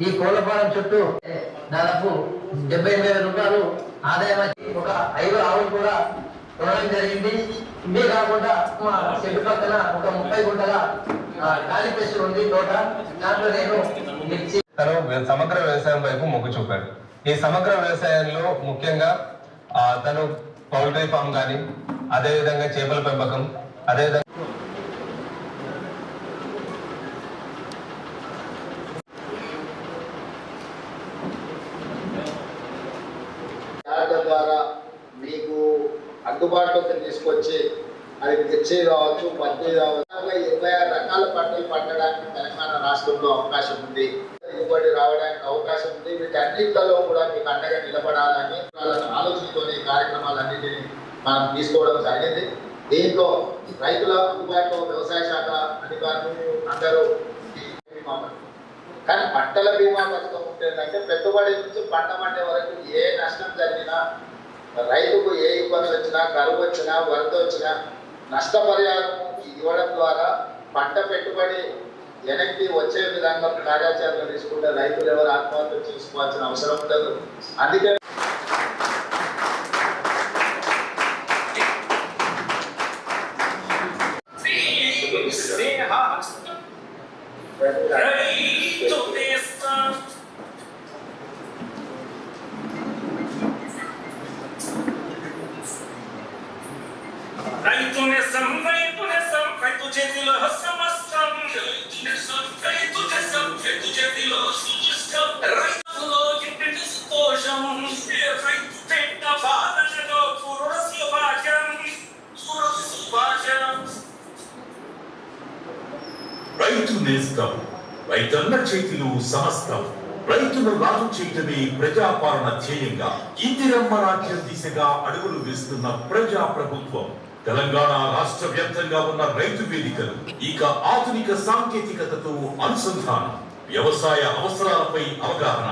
ఈ కోళ్ళ ఫారం చుట్టూ దాదాపు డెబ్బై ఎనిమిది వేల రూపాయలు ఆదాయం వచ్చి ఒక ఐదు ఆవులు కూడా కొనడం జరిగింది. ఇవే కాకుండా మా చెట్టు పక్కన ఒక ముప్పై గుంటల ఖాళీ ప్లేస్ ఉంది తోట. దాంట్లో నేను మిర్చి తను సమగ్ర వ్యవసాయం వైపు మొగ్గు చూపాడు ఈ సమగ్ర వ్యవసాయంలో ముఖ్యంగా ఆ, తను పౌల్ట్రీ ఫామ్ కానీ అదేవిధంగా చేపల పెంపకం అదేవిధంగా యాడ్ ద్వారా మీకు అందుబాటులోకి తీసుకొచ్చి అది మిర్చి కావచ్చు పత్తి కావచ్చు అలాగే ఇరవై ఆరు రకాల పంటలు పండడానికి తెలంగాణ రాష్ట్రంలో అవకాశం ఉంది. దిగుబడి రావడానికి అవకాశం ఉంది. వీటన్నిటిలో కూడా మీకు అండగా నిలబడాలని ఆలోచనతోనే కార్యక్రమాలన్నింటినీ మనం తీసుకోవడం జరిగింది. దీంట్లో రైతుల అందుబాటులో వ్యవసాయ శాఖ అధికారులు అందరూ బీమా పథకం. కానీ పంటల బీమా పథకం ఉంటుందంటే పెట్టుబడి నుంచి పంట పండే వరకు ఏ నష్టం జరిగినా రైతుకు ఏ ఇబ్బంది వచ్చినా కరువు వచ్చినా వరద వచ్చినా నష్టపరిహారం ఇవ్వడం ద్వారా పంట పెట్టుబడి వెనక్కి వచ్చే విధంగా కార్యాచరణ తీసుకుంటే రైతులు ఎవరు ఆత్మహత్య చేసుకోవాల్సిన అవసరం ఉండదు. అందుకే రైతునే సం రైతునే సం రైతు చేతిలో సమస్తం. రైతు నేస్తం చేతిలో రైతు నేస్తం రైతన్న చేతులు సమస్తం. రైతును రాజు చేయటమే ప్రజాపాలన ధ్యేయంగా ఇందిరమ్మ రాజ్యం దిశగా అడుగులు వేస్తున్న ప్రజా ప్రభుత్వం తెలంగాణ రాష్ట్ర వ్యాప్తంగా ఉన్న రైతు వేదికలు ఇక ఆధునిక సాంకేతికతతో అనుసంధానం వ్యవసాయ అవసరాలపై అవగాహన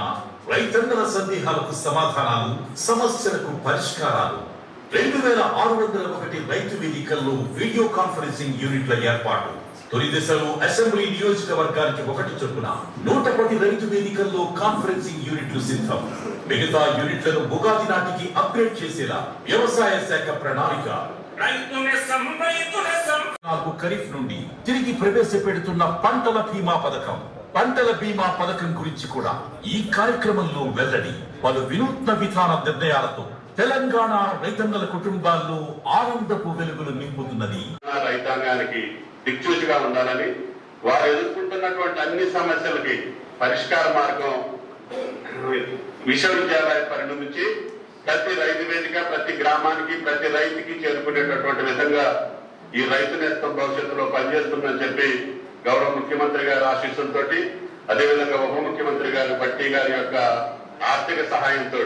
రైతన్నల సందేహాలకు సమాధానాలు సమస్యలకు పరిష్కారాలు. రెండు వేల ఆరు వందల ఒకటి రైతు వేదికల్లో వీడియో కాన్ఫరెన్సింగ్ యూనిట్ల ఏర్పాటు. తొలి దశలో అసెంబ్లీ నియోజకవర్గానికి ఒకటి చొప్పున నూట పది రైతు వేదికల్లో కాన్ఫరెన్సింగ్ యూనిట్లు సిద్ధం. మిగతా యూనిట్లను ఉగాది నాటికి అప్గ్రేడ్ చేసేలా వ్యవసాయ శాఖ ప్రణాళిక నాకు ఖరీఫ్ నుండి తిరిగి ప్రవేశపెడుతున్న పంటల బీమా పథకం. పంటల బీమా పథకం గురించి కూడా ఈ కార్యక్రమంలో వెల్లడి పలు వినూత్న విధాన నిర్ణయాలతో తెలంగాణ రైతన్నల కుటుంబాల్లో ఆనందపు వెలుగులు నింపుతున్నది. రైతాంగానికి దిక్సూచిగా ఉండాలని వారు ఎదుర్కొంటున్నటువంటి అన్ని సమస్యలకి పరిష్కార మార్గం విశ్వవిద్యాలయ పరిధి నుంచి ప్రతి రైతు వేదిక గ్రామానికి ప్రతి రైతుకి చేరుకునేటటువంటి విధంగా ఈ రైతు నేస్తం భవిష్యత్తులో పనిచేస్తుందని చెప్పి గౌరవ ముఖ్యమంత్రి గారి ఆశీస్సులతో అదేవిధంగా ఉప ముఖ్యమంత్రి గారి బట్టి గారి యొక్క ఆర్థిక సహాయంతో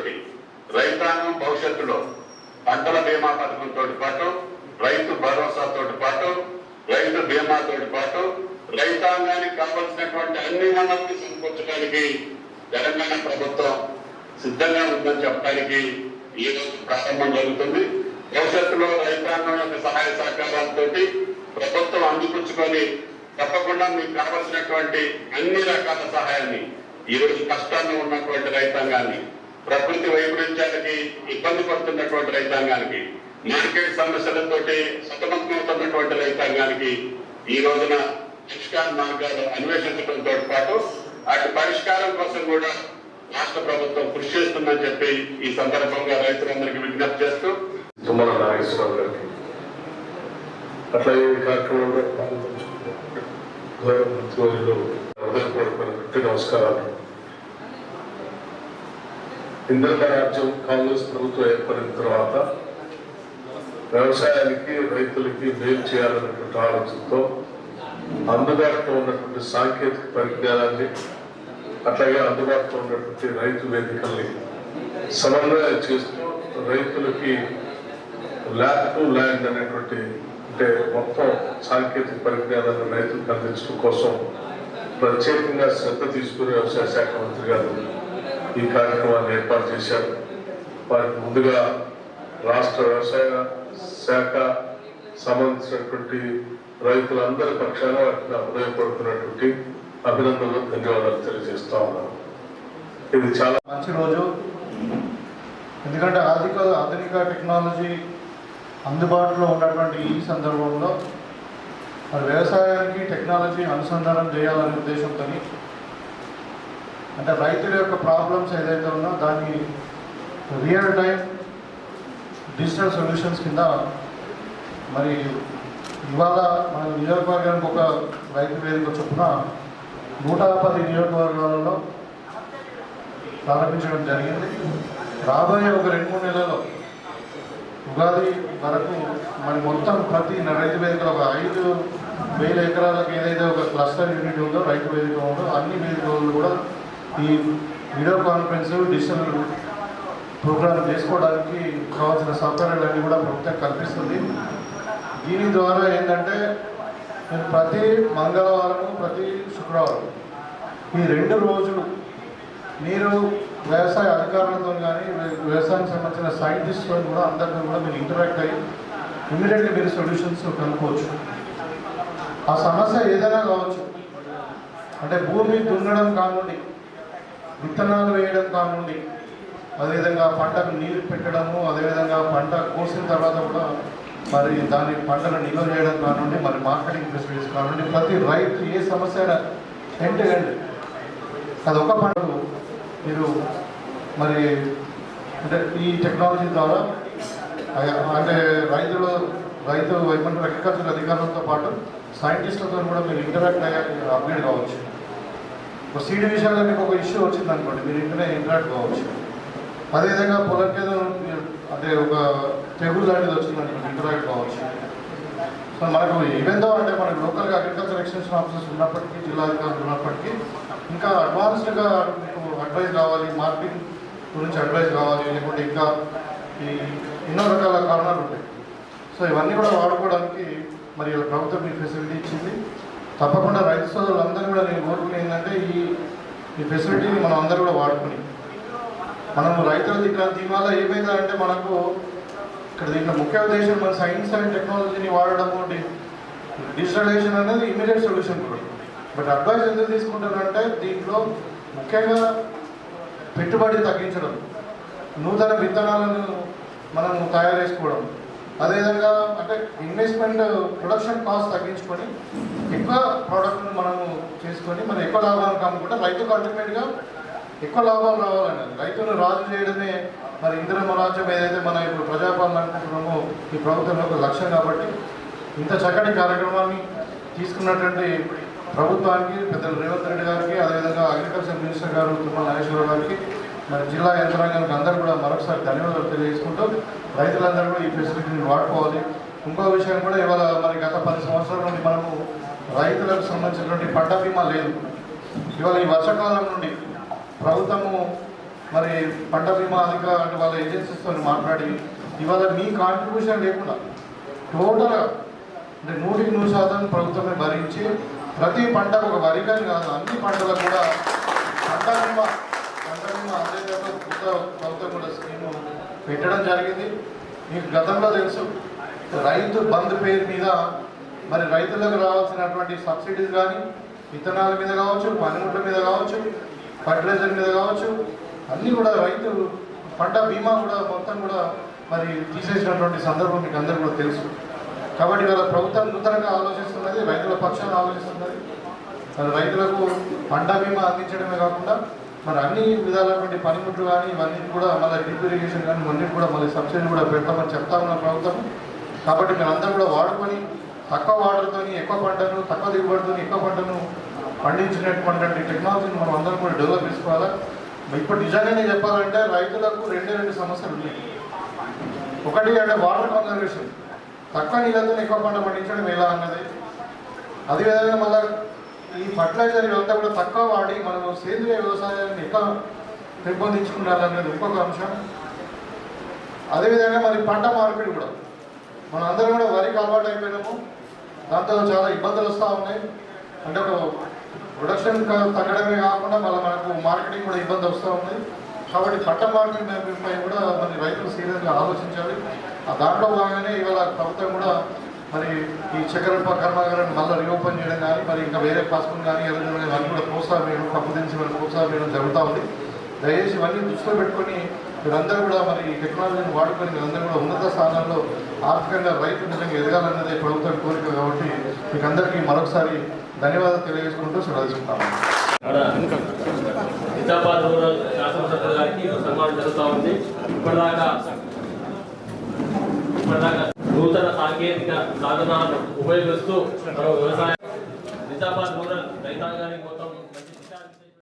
రైతాంగం భవిష్యత్తులో పంటల బీమా పథకంతో పాటు రైతు భరోసాతో పాటు రైతు బీమాతో పాటు రైతాంగానికి కావలసినటువంటి అన్ని వనరులు సమకూర్చడానికి తెలంగాణ ప్రభుత్వం సిద్ధంగా ఉందని చెప్పడానికి ఈ రోజు ప్రారంభం జరుగుతుంది. భవిష్యత్తులో రైతాంగం యొక్క సహాయ సహకారాలతో ప్రభుత్వం అందిపుచ్చుకొని తప్పకుండా మీకు కావలసినటువంటి అన్ని రకాల సహాయాన్ని ఈ రోజు కష్టాల్లో ఉన్నటువంటి రైతాంగాన్ని ప్రకృతి వైపరీత్యాలకి ఇబ్బంది పడుతున్నటువంటి రైతాంగానికి మార్కెట్ సమస్యలతోటి సతమతమవుతున్నటువంటి రైతాంగానికి ఈ రోజున పరిష్కార మార్గాలు అన్వేషించడంతో పాటు అటు పరిష్కారం కోసం కూడా రాష్ట్ర ప్రభుత్వం కృషి చేస్తుందని చెప్పి ఈ సందర్భంగా రైతులందరికీ విజ్ఞప్తి చేస్తూ తుమ్మల నాగేశ్వరరావు గారికి. అట్లాగే ఈ కార్యక్రమంలో హృదయపూర్వక నమస్కారాలు. ఇంద్రక రాజ్యం కాంగ్రెస్ ప్రభుత్వం ఏర్పడిన తర్వాత వ్యవసాయానికి రైతులకి మేలు చేయాలన్నటువంటి ఆలోచనతో అందుబాటులో ఉన్నటువంటి సాంకేతిక పరిజ్ఞానాన్ని అట్లాగే అందుబాటులో ఉన్నటువంటి రైతు వేదికల్ని సమన్వయం చేస్తూ రైతులకి ల్యాండ్ టు ల్యాండ్ అనేటువంటి అంటే మొత్తం సాంకేతిక పరిజ్ఞానాన్ని రైతులకు అందించడం కోసం ప్రత్యేకంగా శ్రద్ధ తీసుకుని వ్యవసాయ శాఖ మంత్రి గారు ఈ కార్యక్రమాన్ని ఏర్పాటు చేశారు. వారికి ముందుగా రాష్ట్ర వ్యవసాయ శాఖ సంబంధించినటువంటి రైతులందరి పక్షాన వారికి హృదయపడుతున్నటువంటి అభినందనలు ధన్యవాదాలు తెలియజేస్తా ఉన్నాను. ఇది చాలా మంచి రోజు. ఎందుకంటే ఆధునిక ఆధునిక టెక్నాలజీ అందుబాటులో ఉన్నటువంటి ఈ సందర్భంలో మరి వ్యవసాయానికి టెక్నాలజీ అనుసంధానం చేయాలనే ఉద్దేశంతో అంటే రైతుల యొక్క ప్రాబ్లమ్స్ ఏదైతే ఉన్నా దాన్ని రియల్ టైం డిజిటల్ సొల్యూషన్స్ కింద మరి ఇవాళ మన నియోజకవర్గానికి ఒక రైతు వేదిక చొప్పున నూట పది నియోజకవర్గాలలో ప్రారంభించడం జరిగింది. రాబోయే ఒక రెండు మూడు నెలల్లో ఉగాది వరకు మరి మొత్తం ప్రతి రైతు వేదికలో ఒక ఐదు వేల ఎకరాలకు ఏదైతే ఒక క్లస్టర్ యూనిట్ ఉందో రైతు వేదిక ఉందో అన్ని వేదికలు కూడా ఈ వీడియో కాన్ఫరెన్స్ డిజిటల్ ప్రోగ్రామ్ చేసుకోవడానికి కావాల్సిన సౌకర్యాలన్నీ కూడా ప్రభుత్వం కల్పిస్తుంది. దీని ద్వారా ఏంటంటే నేను ప్రతి మంగళవారం ప్రతి శుక్రవారం ఈ రెండు రోజులు మీరు వ్యవసాయ అధికారులతో కానీ వ్యవసాయానికి సంబంధించిన సైంటిస్ట్తో కూడా అందరితో కూడా మీరు ఇంటరాక్ట్ అయ్యి ఇమీడియట్లీ మీరు సొల్యూషన్స్ కనుక్కోవచ్చు. ఆ సమస్య ఏదైనా కావచ్చు. అంటే భూమి దున్నడం కానుండి విత్తనాలు వేయడం కానుండి అదేవిధంగా పంటకు నీరు పెట్టడము అదేవిధంగా పంట కోసిన తర్వాత కూడా మరి దాని పంటను నిల్వ చేయడం కానుండి మరి మార్కెటింగ్ ఫెసిలిటీస్ కానుండి ప్రతి రైతు ఏ సమస్య అయినా ఎండ్ ఎండ్ అది ఒక పంట మీరు మరి అంటే ఈ టెక్నాలజీ ద్వారా అంటే రైతులు రైతు ఏమంటారు అగ్రికల్చర్ అధికారులతో పాటు సైంటిస్టులతో కూడా మీరు ఇంటరాక్ట్ అయ్యే అప్గ్రేడ్ కావచ్చు. ఒక సీడ్ విషయంలో మీకు ఒక ఇష్యూ వచ్చింది అనుకోండి మీరు ఇంటనే ఇంటరాక్ట్ కావచ్చు. అదేవిధంగా పొలంకి ఏదో అంటే ఒక తెగులు లాంటిది వచ్చిందంటే ఇంటరాక్ట్ కావచ్చు. సో మనకు ఈవెందో అంటే మనకు లోకల్గా అగ్రికల్చర్ ఎక్స్టెన్షన్ ఆఫీసర్స్ ఉన్నప్పటికీ జిల్లా అధికారులు ఉన్నప్పటికీ ఇంకా అడ్వాన్స్డ్గా మీకు అడ్వైస్ కావాలి మార్కెటింగ్ గురించి అడ్వైస్ కావాలి లేకుంటే ఇంకా ఈ ఎన్నో రకాల కారణాలు ఉంటాయి. సో ఇవన్నీ కూడా వాడుకోవడానికి మరి ప్రభుత్వం ఈ ఫెసిలిటీ ఇచ్చింది. తప్పకుండా రైతు సోదరులందరూ కూడా నేను కోరుకునేది ఏంటంటే ఈ ఈ ఫెసిలిటీని మనం అందరూ కూడా వాడుకుని మనం రైతుల దీంట్లో దీనివల్ల ఏమైందంటే మనకు ఇక్కడ దీంట్లో ముఖ్య ఉద్దేశం మన సైన్స్ అండ్ టెక్నాలజీని వాడడం ఒకటి డిజిటలైజేషన్ అనేది ఇమీడియట్ సొల్యూషన్ కూడా. బట్ అడ్వైస్ ఎందుకు తీసుకుంటానంటే దీంట్లో ముఖ్యంగా పెట్టుబడి తగ్గించడం నూతన విత్తనాలను మనం తయారు చేసుకోవడం అదేవిధంగా అంటే ఇన్వెస్ట్మెంట్ ప్రొడక్షన్ కాస్ట్ తగ్గించుకొని ఎక్కువ ప్రోడక్ట్ను మనము చేసుకొని మనం ఎక్కువ లాభాలు కమ్ముకుంటే రైతుకు అల్టిమేట్గా ఎక్కువ లాభాలు రావాలండి రైతులు రాజు చేయడమే మరి ఇందిరమ్మ రాజ్యం ఏదైతే మనం ఇప్పుడు ప్రజాపాలన అనుకుంటున్నామో ఈ ప్రభుత్వం యొక్క లక్ష్యం కాబట్టి ఇంత చక్కటి కార్యక్రమాన్ని తీసుకున్నటువంటి ప్రభుత్వానికి పెద్దలు రేవంత్ రెడ్డి గారికి అదేవిధంగా అగ్రికల్చర్ మినిస్టర్ గారు తుమ్మల నాగేశ్వరరావు గారికి మరి జిల్లా యంత్రాంగానికి అందరూ కూడా మరొకసారి ధన్యవాదాలు తెలియజేసుకుంటూ రైతులందరూ కూడా ఈ ఫెసిలిటీని వాడుకోవాలి. ఇంకో విషయం కూడా ఇవాళ మరి గత పది సంవత్సరాల నుండి మనము రైతులకు సంబంధించినటువంటి పంట బీమా లేదు. ఇవాళ ఈ వర్షాకాలం నుండి ప్రభుత్వము మరి పంట బీమా అధిక అంటే వాళ్ళ ఏజెన్సీస్తో మాట్లాడి ఇవాళ మీ కాంట్రిబ్యూషన్ లేకుండా టోటల్గా అంటే నూటికి నూరు శాతం ప్రభుత్వమే భరించి ప్రతి పంటకు ఒక వరికని కాదు అన్ని పంటలకు కూడా పంట బీమా పంట బీమా అందేటట్టు కొత్త ప్రభుత్వం కూడా స్కీము పెట్టడం జరిగింది. మీకు గతంలో తెలుసు రైతు బంద్ పేరు మీద మరి రైతులకు రావాల్సినటువంటి సబ్సిడీస్ కానీ విత్తనాల మీద కావచ్చు పనిముట్ల మీద కావచ్చు ఫర్టిలైజర్ మీద కావచ్చు అన్నీ కూడా రైతు పంట బీమా కూడా మొత్తం కూడా మరి తీసేసినటువంటి సందర్భం మీకు అందరూ కూడా తెలుసు. కాబట్టి ఇవాళ ప్రభుత్వం నూతనంగా ఆలోచిస్తున్నది రైతుల పక్షాన ఆలోచిస్తున్నది. మరి రైతులకు పంట బీమా అందించడమే కాకుండా మరి అన్ని విధాలైనటువంటి పనిముట్లు కానీ ఇవన్నీ కూడా మళ్ళీ డ్రిప్ ఇరిగేషన్ కానీ ఇవన్నీ కూడా మళ్ళీ సబ్సిడీ కూడా పెడతామని చెప్తా ఉన్న ప్రభుత్వం. కాబట్టి మేమందరం కూడా వాడుకొని తక్కువ వాటర్తో ఎక్కువ పంటను తక్కువ దిగుబడితో ఎక్కువ పంటను పండించినటువంటి టెక్నాలజీని మనం అందరం కూడా డెవలప్ చేసుకోవాలా? ఇప్పుడు నిజంగానే చెప్పాలంటే రైతులకు రెండే రెండు సమస్యలు ఉన్నాయి. ఒకటి అంటే వాటర్ కన్జర్వేషన్ తక్కువ నీళ్ళతో ఎక్కువ పంట పండించడం ఎలా అన్నది? అదేవిధంగా మళ్ళీ ఈ ఫర్టిలైజర్ ఇదంతా కూడా తక్కువ వాడి మనం సేంద్రియ వ్యవసాయాన్ని ఎక్కువ పెంపొందించుకుంటారనేది ఇంకొక అంశం. అదేవిధంగా మరి పంట మార్పిడి కూడా. మన అందరం కూడా వరికి అలవాటు అయిపోయినాము. దాంతో చాలా ఇబ్బందులు వస్తూ ఉన్నాయి. అంటే ఒక ప్రొడక్షన్ తగ్గడమే కాకుండా మళ్ళీ మనకు మార్కెటింగ్ కూడా ఇబ్బంది వస్తూ ఉంది. కాబట్టి పంట మార్కెట్ పై కూడా మరి రైతులు సీరియస్గా ఆలోచించాలి. ఆ దాంట్లో భాగంగానే ఇవాళ ప్రభుత్వం కూడా మరి ఈ చక్కెర కర్మాగారాన్ని మళ్ళీ రీఓపెన్ చేయడం కానీ మరి ఇంకా వేరే పసుపుని కానీ ఎవరైనా కూడా ప్రోత్సాహం వేయడం కప్పు మరి ప్రోత్సాహం వేయడం జరుగుతూ ఉంది. దయచేసి ఇవన్నీ దృష్టిలో పెట్టుకొని మీరందరూ కూడా మరి ఈ టెక్నాలజీని వాడుకొని మీరందరూ కూడా ఉన్నత స్థానాల్లో ఆర్థికంగా రైతు నిజంగా ఎదగాలన్నదే ప్రభుత్వం కోరిక కాబట్టి మీకు అందరికీ మరొకసారి ధన్యవాదాలు తెలియజేసుకుంటూ సెలవుకుంటాము నిజామాబాద్ రూరల్ శాసనసభ్యుల గారికి సన్మానం జరుగుతూ ఉంది. ఇప్పటిదాకా ఇప్పటిదాకా నూతన సాంకేతిక సాధనాలను ఉపయోగిస్తూ మనం వ్యవసాయ నిజామాబాద్ రూరల్ రైతాంగానికి మొత్తం